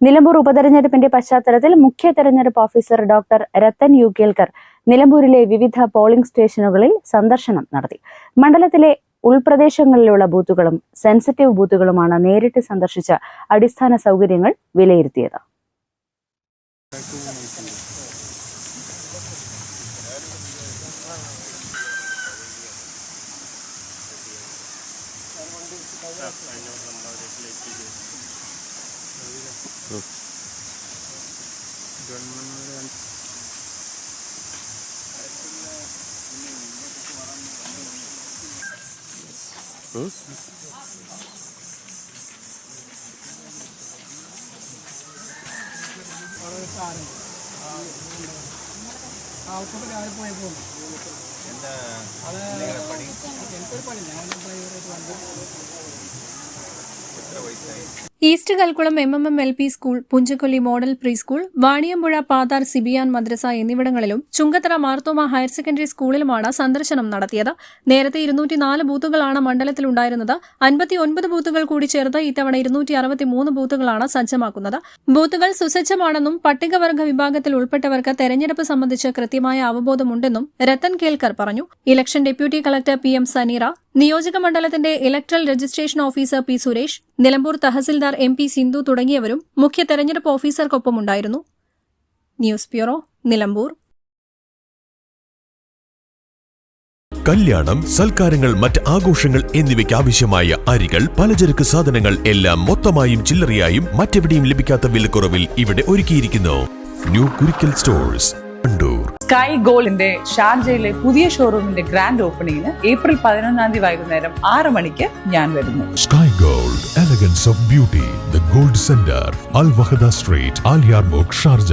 Nilambur ഉപതെരഞ്ഞെടുപ്പിന്റെ പശ്ചാത്തലത്തിൽ മുഖ്യ തെരഞ്ഞെടുപ്പ് officer doctor Rathan U Kelkar നിലമ്പൂരിലെ വിവിധ പോളിംഗ് സ്റ്റേഷനുകളിൽ സന്ദർശനം നടത്തി. മണ്ഡലത്തിലെ ഉൾപ്രദേശങ്ങളിലുള്ള ബൂത്തുകളും സെൻസിറ്റീവ് ബൂത്തുകളുമാണ് നേരിട്ട് സന്ദർശിച്ച അടിസ്ഥാന സൗകര്യങ്ങൾ വിലയിരുത്തിയത്. Look. Hmm? എന്താ പണി എനിക്കൊരു പണി ഞാൻ ഡ്രൈവറായിട്ട് വണ്ടി എത്ര വയസ്സായി east Kalkulam M M M L P school Punchakkolli model pre school Vaniyampuzha Pathar Sibiyan മദ്രസ എന്നിവിടങ്ങളിലും ചുങ്കത്തറ മാർത്തോമ ഹയർ സെക്കൻഡറി സ്കൂളിലുമാണ് സന്ദർശനം നടത്തിയത്. നേരത്തെ ഇരുന്നൂറ്റിനാല് ബൂത്തുകളാണ് മണ്ഡലത്തിലുണ്ടായിരുന്നത്. അൻപത്തിയൊൻപത് ബൂത്തുകൾ കൂടി ചേർത്ത് ഇത്തവണ ഇരുന്നൂറ്റി അറുപത്തിമൂന്ന് ബൂത്തുകളാണ് സജ്ജമാക്കുന്നത്. ബൂത്തുകൾ സുസജ്ജമാണെന്നും പട്ടികവർഗ വിഭാഗത്തിൽ ഉൾപ്പെട്ടവർക്ക് തെരഞ്ഞെടുപ്പ് സംബന്ധിച്ച് കൃത്യമായ അവബോധമുണ്ടെന്നും രത്തൻ കേൽക്കർ പറഞ്ഞു. Election deputy collector P M Saneera നിയോജക മണ്ഡലത്തിന്റെ electoral registration officer P Suresh Nilambur tahsildar M P Sindhu തുടങ്ങിയവരും മുഖ്യ തെരഞ്ഞെടുപ്പ് ഓഫീസർക്കൊപ്പമുണ്ടായിരുന്നു. News bureau Nilambur. കല്യാണം സൽക്കാരങ്ങൾ മറ്റ് ആഘോഷങ്ങൾ എന്നിവയ്ക്ക് ആവശ്യമായ അരികൾ പലചരക്ക് സാധനങ്ങൾ എല്ലാം മൊത്തമായും ചില്ലറയായും മറ്റെവിടെയും ലഭിക്കാത്ത വിലക്കുറവിൽ ഇവിടെ ഒരുക്കിയിരിക്കുന്നു. New Kurikkal stores. സ്കൈ ഗോളിന്റെ ഷാർജയിലെ പുതിയ ഷോറൂമിന്റെ ഗ്രാൻഡ് ഓപ്പണിംഗിന് ഏപ്രിൽ പതിനൊന്നാം തീയതി വൈകുന്നേരം ആറ് മണിക്ക് ഞാൻ വരുന്നു. Sky Gold elegance of beauty the gold centre Al Wahda street Sharjah